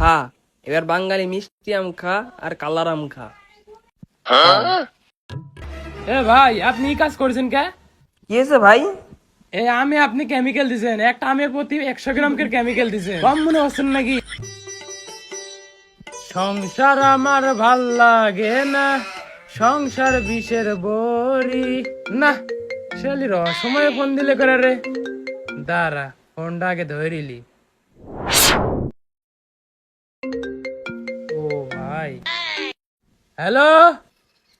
খা এবার বাঙালি মিষ্টি আম খা আর কালার আম খা। এ ভাই আপনি কাজ করেছেন কে? কি হয়েছে ভাই? এ আমি আপনি কেমিক্যাল দিছেন। একটা আমের প্রতি একশো গ্রাম করে কেমিক্যাল দিছেন। কম মনে হচ্ছেন নাকি? সংসার আমার ভালো লাগে না। সংসার বিষের বড়ি। না শালি র সময় ফোন দিলে করে রে। দাঁড়া ফোনটা আগে ধরিলি। ভাই। হ্যালো?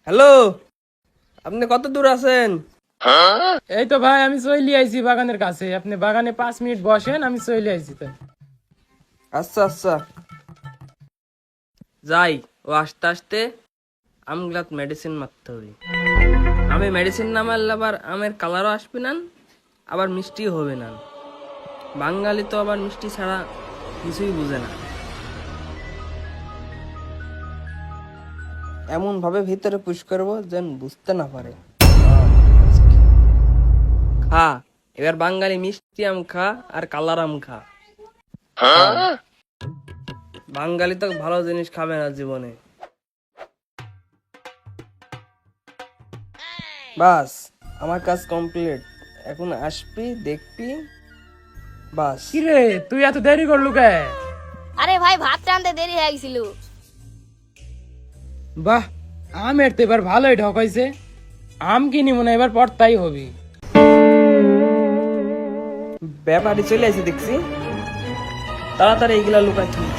হ্যালো? আপনি কত দূর আছেন? এই তো ভাই আমি চলে আইছি বাগানের কাছে। আপনি বাগানে পাঁচ মিনিট বসেন আমি চলে আইছি তো। আচ্ছা আচ্ছা। যাই ও আস্তে আস্তে আমগুলাত মেডিসিন মারতে হবে। আমি মেডিসিন না মারলে আবার আমের কালারও আসবে না আবার মিষ্টিও হবে না। বাঙালি তো আবার মিষ্টি ছাড়া কিছুই বুঝে না। এমন ভাবে ভিতরে পুশ করব যেন বুঝতে না পারে। খা এবার বাঙালি মিষ্টি আম খা আর কালার আম খা। বাঙালি তো ভালো জিনিস খাবে না জীবনে। বাস আমার কাজ কমপ্লিট এখন আসবি দেখবি বাস। কিরে তুই এত দেরি করলু কে? আরে ভাই ভাত টানতে দেরি হয়ে গেছিল। বাহ আমের তো এবার ভালোই ঢকাইছে আম কিনি মনে এবার পড়তাই হবি। ব্যাপারে চলে আসে দেখছি। তাড়াতাড়ি এগুলা লুকাই থাকি।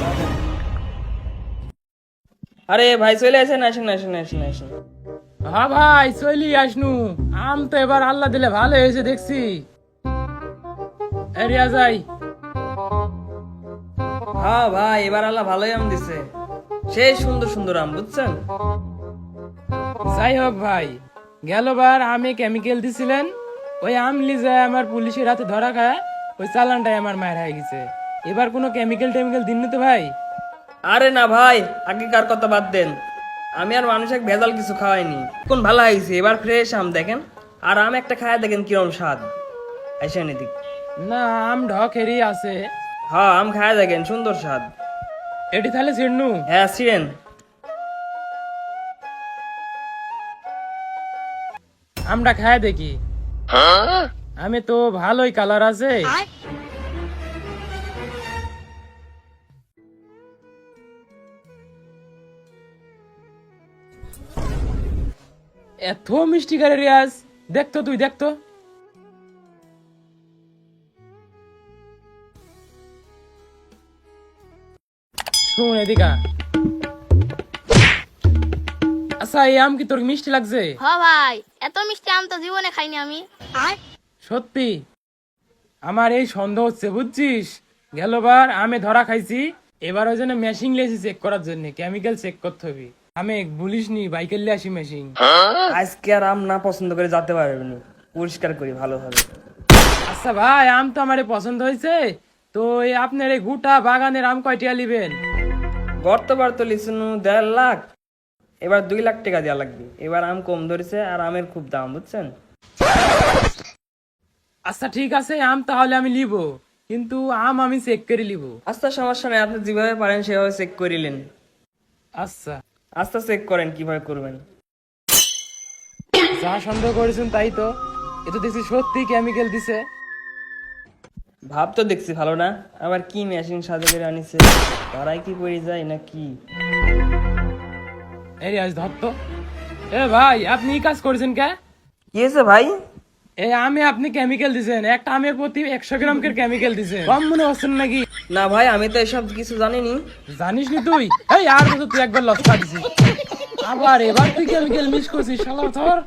আরে ভাই চলে আসেন আসেন আসেন আসেন আসেন। হ্যাঁ ভাই চলি আসনু। আম তো এবার আল্লাহ দিলে ভালো হয়েছে দেখছি। এরিয়া যাই। হ্যাঁ ভাই এবার আল্লাহ ভালোই আম দিছে। সেই সুন্দর সুন্দর আম বুঝছেন? যাই হোক ভাই গেলবার আমি কেমিক্যাল দিছিলেন ওই আম লিজায় আমার পুলিশের হাতে ধরা খায় ওই চালানটাই আমার মায়ের হয়ে গেছে। এবার কোনো কেমিক্যাল টেমিক্যাল দিন তো ভাই? আরে না ভাই আগেকার কথা বাদ দেন। আমি আর মানুষের ভেজাল কিছু খাওয়াইনি। কোন ভালো হয়েছে? এবার ফ্রেশ আম দেখেন। আর আম একটা খায় দেখেন কিরম স্বাদ। আইসেন এদিক। না আম ঢকেরই আছে। হ্যাঁ আম খায় দেখেন সুন্দর স্বাদ। এটি তাহলে ছিড়নু হ্যাঁ ছিলেন আমটা খায় দেখি। আমি তো ভালোই কালার আছে। এত মিষ্টি করে রিয়াজ। দেখতো তুই দেখতো শুন এদিকা। আচ্ছা এই আম কি তোর মিষ্টি লাগছে? হ ভাই এত মিষ্টি আম তো জীবনে খাইনি আমি। সত্যি আমার এই সন্দেহ হচ্ছে বুঝছিস? গেলবার আমি ধরা খাইছি এবার ওই জন্য মেশিন লেছি চেক করার জন্য কেমিক্যাল চেক করতে হবে। আমি বলিস নি বাইকের লিয়ে আসি মেশিন আজকে আর আম না পছন্দ করে যেতে পারবেন পরিষ্কার করি ভালোভাবে। আচ্ছা ভাই আম তো আমার পছন্দ হয়েছে তো এই আপনার এই গোটা বাগানের আম কয়টিয়া লিবেন? গতবার তো লিসুন দেড় লাখ এবার দুই লাখ টাকা দেওয়া লাগবে। এবার আম কম ধরেছে আর আমের খুব দাম বুঝছেন? আচ্ছা ঠিক আছে আম তাহলে আমি লিব কিন্তু আম আমি চেক করে লিব। আস্তে সমস্যা নেই আপনি যেভাবে পারেন সেভাবে চেক করিলেন আচ্ছা। আচ্ছা চেক করেন কীভাবে করবেন। যা সন্দেহ করেছেন তাই তো। এ তো দেখছি সত্যি কেমিক্যাল দিছে। ভাব তো দেখছি ভালো না। আবার কি মেশিন সাজে করে আনিছে? তারাই কি পড়ে যায় না কি এই আজ ধর তো। এ ভাই আপনি কাজ করেছেন কে? কি হয়েছে ভাই? এই আমে আপনি কেমিক্যাল দিছেন। একটা আমের প্রতি একশো গ্রাম করে কেমিক্যাল দিছেন। কম মনে হচ্ছেন নাকি? না ভাই আমি তো এসব কিছু জানিনি। জানিস নি তুই? এই আর বছর তুই একবার লস্কা দিছিস আবার এবার তুই কেমিক্যাল মিস করছিস শালা ধর